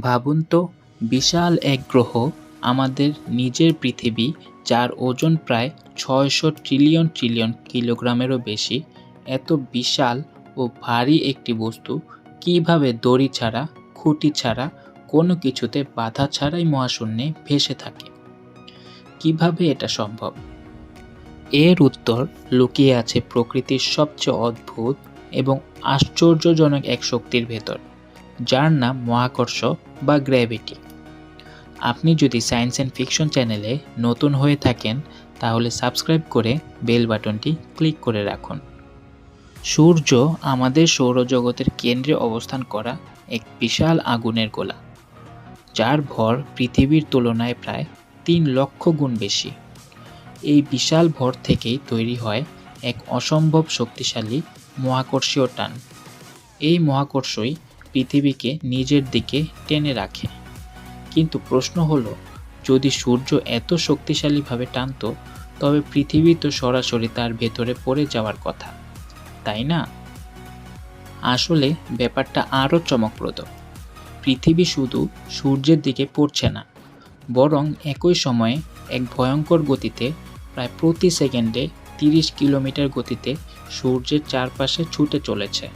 ভাবুন তো, বিশাল এক গ্রহ আমাদের নিজের পৃথিবী, যার ওজন প্রায় ছয়শো ট্রিলিয়ন ট্রিলিয়ন কিলোগ্রামেরও বেশি, এত বিশাল ও ভারী একটি বস্তু কীভাবে দড়ি ছাড়া, খুঁটি ছাড়া, কোনো কিছুতে বাধা ছাড়াই মহাশূন্যে ভেসে থাকে? কীভাবে এটা সম্ভব? এর উত্তর লুকিয়ে আছে প্রকৃতির সবচেয়ে অদ্ভুত এবং আশ্চর্যজনক এক শক্তির ভেতর। যার নাম মহাকর্ষ বা গ্র্যাভিটি। আপনি যদি সায়েন্স অ্যান্ড ফিকশন চ্যানেলে নতুন হয়ে থাকেন, তাহলে সাবস্ক্রাইব করে বেল বাটনটি ক্লিক করে রাখুন। সূর্য আমাদের সৌরজগতের কেন্দ্রে অবস্থান করা এক বিশাল আগুনের গোলা, যার ভর পৃথিবীর তুলনায় প্রায় তিন লক্ষ গুণ বেশি। এই বিশাল ভর থেকেই তৈরি হয় এক অসম্ভব শক্তিশালী মহাকর্ষীয় টান। এই মহাকর্ষই পৃথিবীকে নিজের দিকে টেনে রাখে। কিন্তু প্রশ্ন হলো, যদি সূর্য এত শক্তিশালীভাবে টানত, তবে পৃথিবী তো সরাসরি তার ভেতরে পড়ে যাওয়ার কথা, তাই না? আসলে ব্যাপারটা আরও চমকপ্রদ। পৃথিবী শুধু সূর্যের দিকে পড়ছে না, বরং একই সময়ে এক ভয়ঙ্কর গতিতে প্রায় প্রতি সেকেন্ডে তিরিশ কিলোমিটার গতিতে সূর্যের চারপাশে ছুটে চলেছে।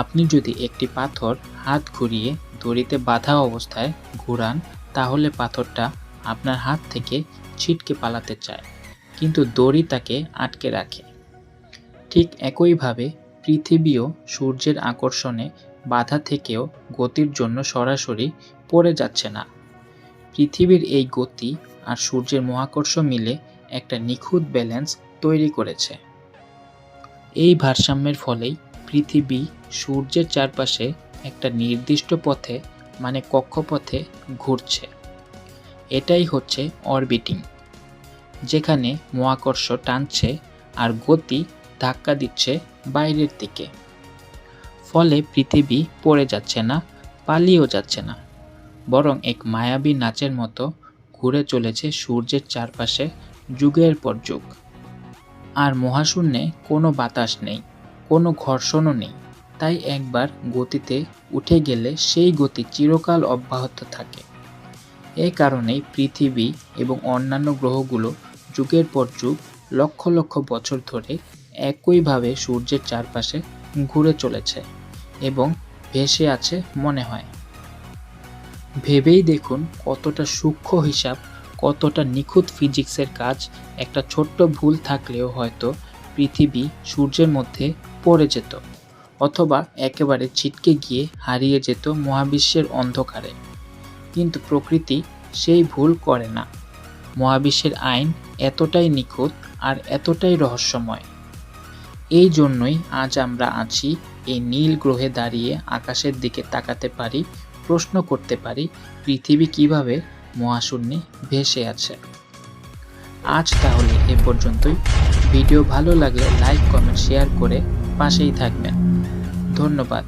আপনি যদি একটি পাথর হাত ঘুরিয়ে দড়িতে বাঁধা অবস্থায় ঘুরান, তাহলে পাথরটা আপনার হাত থেকে ছিটকে পালাতে চায়, কিন্তু দড়ি তাকে আটকে রাখে। ঠিক একইভাবে পৃথিবীও সূর্যের আকর্ষণে বাধা থেকেও গতির জন্য সরাসরি পড়ে যাচ্ছে না। পৃথিবীর এই গতি আর সূর্যের মহাকর্ষ মিলে একটা নিখুঁত ব্যালেন্স তৈরি করেছে। এই ভারসাম্যের ফলেই পৃথিবী সূর্যের চারপাশে একটা নির্দিষ্ট পথে মানে কক্ষপথে ঘুরছে। এটাই হচ্ছে অরবিটিং, যেখানে মহাকর্ষ টানছে আর গতি ধাক্কা দিচ্ছে বাইরের দিকে। ফলে পৃথিবী পড়ে যাচ্ছে না, পালিয়েও যাচ্ছে না, বরং এক মায়াবী নাচের মতো ঘুরে চলেছে সূর্যের চারপাশে যুগের পর যুগ। আর মহাশূন্যে কোনো বাতাস নেই। কোনো ঘর্ষণও নেই। তাই একবার গতিতে উঠে গেলে সেই গতি চিরকাল অব্যাহত থাকে। এই কারণেই পৃথিবী এবং অন্যান্য গ্রহগুলো যুগের পর যুগ, লক্ষ লক্ষ বছর ধরে একইভাবে সূর্যের চারপাশে ঘুরে চলেছে এবং ভেসে আছে মনে হয়। ভেবেই দেখুন কতটা সূক্ষ্ম হিসাব, কতটা নিখুঁত ফিজিক্সের কাজ, একটা ছোট্ট ভুল থাকলেও হয়তো পৃথিবী সূর্যের মধ্যে পড়ে যেত, অথবা একেবারে ছিটকে গিয়ে হারিয়ে যেত মহাবিশ্বের অন্ধকারে। কিন্তু প্রকৃতি সেই ভুল করে না। মহাবিশ্বের আইন এতটাই নিখুঁত আর এতটাই রহস্যময়। এই জন্যই আজ আমরা আছি এই নীল গ্রহে দাঁড়িয়ে আকাশের দিকে তাকাতে পারি, প্রশ্ন করতে পারি, পৃথিবী কীভাবে মহাশূন্যে ভেসে আছে। আজ তাহলে এ পর্যন্তই। ভিডিও ভালো লাগলে লাইক, কমেন্ট, শেয়ার করে পাশেই থাকবেন। ধন্যবাদ।